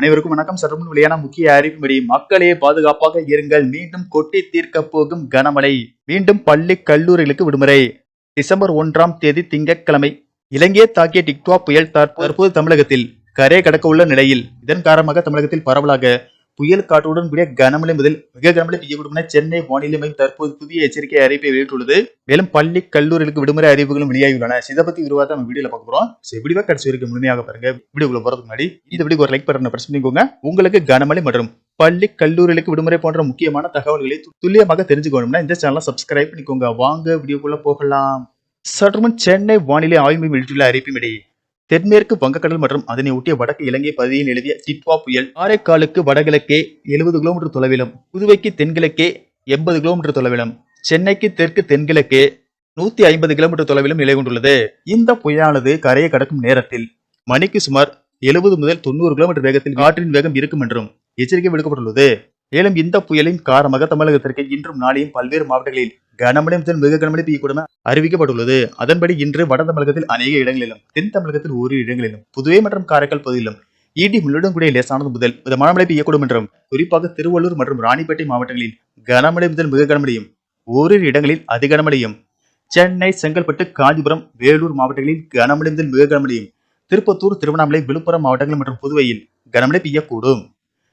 அனைவருக்கும் வணக்கம். சற்று வெளியான முக்கிய அறிவிப்படி மக்களே பாதுகாப்பாக இருங்கள். மீண்டும் கொட்டி தீர்க்க போகும் கனமழை. மீண்டும் பள்ளி கல்லூரிகளுக்கு விடுமுறை. டிசம்பர் ஒன்றாம் தேதி திங்கட்கிழமை. இலங்கையை தாக்கிய டிக்வா புயல் தற்போது தமிழகத்தில் கரை கடக்க உள்ள நிலையில். இதன் காரணமாக தமிழகத்தில் பரவலாக புயல் காற்றுடன் கூடிய கனமழை முதல் மிக கனமழை பெய்யக்கூடும் என சென்னை வானிலை மையம் தற்போது புதிய எச்சரிக்கை அறிவிப்பை வெளியிட்டுள்ளது. மேலும் பள்ளி கல்லூரிகளுக்கு விடுமுறை அறிவிப்புகளும் வெளியாகியுள்ளன இதை பத்தி விரிவாக நம்ம வீடியோல பார்க்க போறோம். சரி, கடைசி வரைக்கும் முழுமையாக பாருங்க. வீடியோக்குள்ள போறதுக்கு முன்னாடி இந்த வீடியோ ஒரு லைக் பண்ண பிரச்சனை பண்ணிக்கோங்க. உங்களுக்கு கனமழை மற்றும் பள்ளி கல்லூரிகளுக்கு விடுமுறை போன்ற முக்கியமான தகவல்களை துல்லியமாக தெரிஞ்சுக்கணும்னா இந்த சேனலை சப்ஸ்கிரைப் பண்ணிக்கோங்க. வாங்க வீடியோக்குள்ள போகலாம். சற்றுமுன் சென்னை வானிலை ஆய்வு வெளியிட்டுள்ள வெளியிட்டுள்ள இடையே தென்மேற்கு வங்கக்கடல் மற்றும் அதனை ஒட்டிய வடக்கு இலங்கை பகுதியில் எழுதிய டிட்வா புயல் காரைக்காலுக்கு வடகிழக்கே எழுபது கிலோமீட்டர் தொலைவிலும் புதுவைக்கு தென்கிழக்கே எண்பது கிலோமீட்டர் தொலைவிலும் சென்னைக்கு தெற்கு தென்கிழக்கே நூத்தி ஐம்பது கிலோமீட்டர் தொலைவிலும் நிலை கொண்டுள்ளது. இந்த புயலானது கரையை கடக்கும் நேரத்தில் மணிக்கு சுமார் எழுபது முதல் தொண்ணூறு கிலோமீட்டர் வேகத்தில் காற்றின் வேகம் இருக்கும் என்றும் எச்சரிக்கை விடுக்கப்பட்டுள்ளது. மேலும் இந்த புயலின் காரணமாக தமிழகத்திற்கு இன்றும் நாளையும் பல்வேறு மாவட்டங்களில் கனமழை முதல் மிக கனமழை பெய்யக்கூடும் அறிவிக்கப்பட்டுள்ளது. அதன்படி இன்று வட தமிழகத்தில் அநேக இடங்களிலும் தென் தமிழகத்தில் ஓரிரு இடங்களிலும் புதுவை மற்றும் காரைக்கால் பகுதியிலும் இடி முள்ளுடன் கூடிய லேசானது முதல் மிதமான மழை பெய்யக்கூடும் என்றும் குறிப்பாக திருவள்ளூர் மற்றும் ராணிப்பேட்டை மாவட்டங்களில் கனமழை முதல் மிக கனமழையும் ஓரிரு இடங்களில் அதி கனமழையும் சென்னை செங்கல்பட்டு காஞ்சிபுரம் வேலூர் மாவட்டங்களில் கனமழை முதல் மிக கனமழையும் திருப்பத்தூர் திருவண்ணாமலை விழுப்புரம் மாவட்டங்கள் மற்றும் புதுவையில் கனமழை பெய்யக்கூடும்.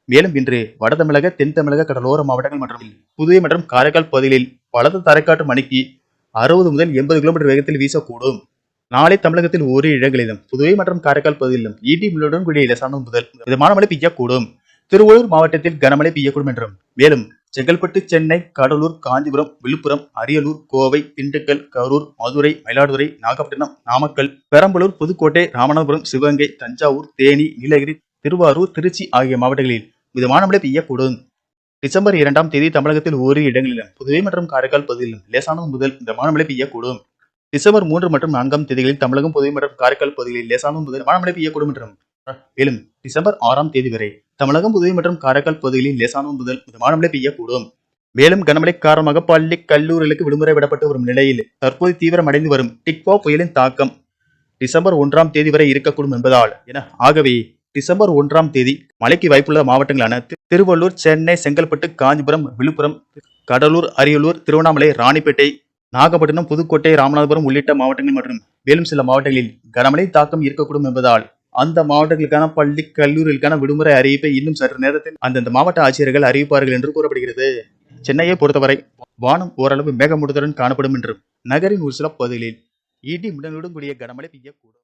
மேலும் இன்று வட தமிழக தென் தமிழக கடலோர மாவட்டங்கள் மற்றும் புதுவை மற்றும் காரைக்கால் பகுதிகளில் பலத்த தரைக்காற்று மணிக்கு அறுபது முதல் எண்பது கிலோமீட்டர் வேகத்தில் வீசக்கூடும். நாளை தமிழகத்தில் ஓரிரு இடங்களிலும் புதுவை மற்றும் காரைக்கால் பகுதியிலும் ஈட்டி மில்லுடன் கூடிய லேசானது முதல் மிதமான மழை பெய்யக்கூடும். திருவள்ளூர் மாவட்டத்தில் கனமழை பெய்யக்கூடும் என்றும் மேலும் செங்கல்பட்டு சென்னை கடலூர் காஞ்சிபுரம் விழுப்புரம் அரியலூர் கோவை திண்டுக்கல் கரூர் மதுரை மயிலாடுதுறை நாகப்பட்டினம் நாமக்கல் பெரம்பலூர் புதுக்கோட்டை ராமநாதபுரம் சிவகங்கை தஞ்சாவூர் தேனி நீலகிரி திருவாரூர் திருச்சி ஆகிய மாவட்டங்களில் மிதமான மழை பெய்யக்கூடும். டிசம்பர் இரண்டாம் தேதி தமிழகத்தில் ஓரிரு இடங்களிலும் புதுவை மற்றும் காரைக்கால் பகுதியிலும் லேசானது முதல் மிதமான மழை பெய்யக்கூடும். டிசம்பர் மூன்று மற்றும் நான்காம் தேதிகளில் தமிழகம் புதுவை மற்றும் காரைக்கால் பகுதிகளில் லேசானது முதல் மிதமான மழை பெய்யக்கூடும் என்றும் மேலும் டிசம்பர் ஆறாம் தேதி வரை தமிழகம் புதுவை மற்றும் காரைக்கால் பகுதிகளில் லேசானது முதல் மிதமான மழை பெய்யக்கூடும். மேலும் கனமழை காரணமாக பள்ளி கல்லூரிகளுக்கு விடுமுறை விடப்பட்டு வரும் நிலையில் தற்போது தீவிரமடைந்து வரும் டிக்வா புயலின் தாக்கம் டிசம்பர் ஒன்றாம் தேதி வரை இருக்கக்கூடும் என்பதால் என ஆகவே டிசம்பர் ஒன்றாம் தேதி மழைக்கு வாய்ப்புள்ள மாவட்டங்களான திருவள்ளூர் சென்னை செங்கல்பட்டு காஞ்சிபுரம் விழுப்புரம் கடலூர் அரியலூர் திருவண்ணாமலை ராணிப்பேட்டை நாகப்பட்டினம் புதுக்கோட்டை ராமநாதபுரம் உள்ளிட்ட மாவட்டங்கள் மற்றும் மேலும் சில மாவட்டங்களில் கனமழை தாக்கம் இருக்கக்கூடும் என்பதால் அந்த மாவட்டங்களுக்கான பள்ளி கல்லூரிகளுக்கான விடுமுறை அறிவிப்பை இன்னும் சற்று நேரத்தில் அந்தந்த மாவட்ட ஆட்சியர்கள் அறிவிப்பார்கள் என்று கூறப்படுகிறது. சென்னையை பொறுத்தவரை வானம் ஓரளவு மேகமூட்டத்துடன் காணப்படும் என்றும் நகரின் ஒரு சில பகுதிகளில் இடி முடங்களுடன் கூடிய கனமழை பெய்யக்கூடும்.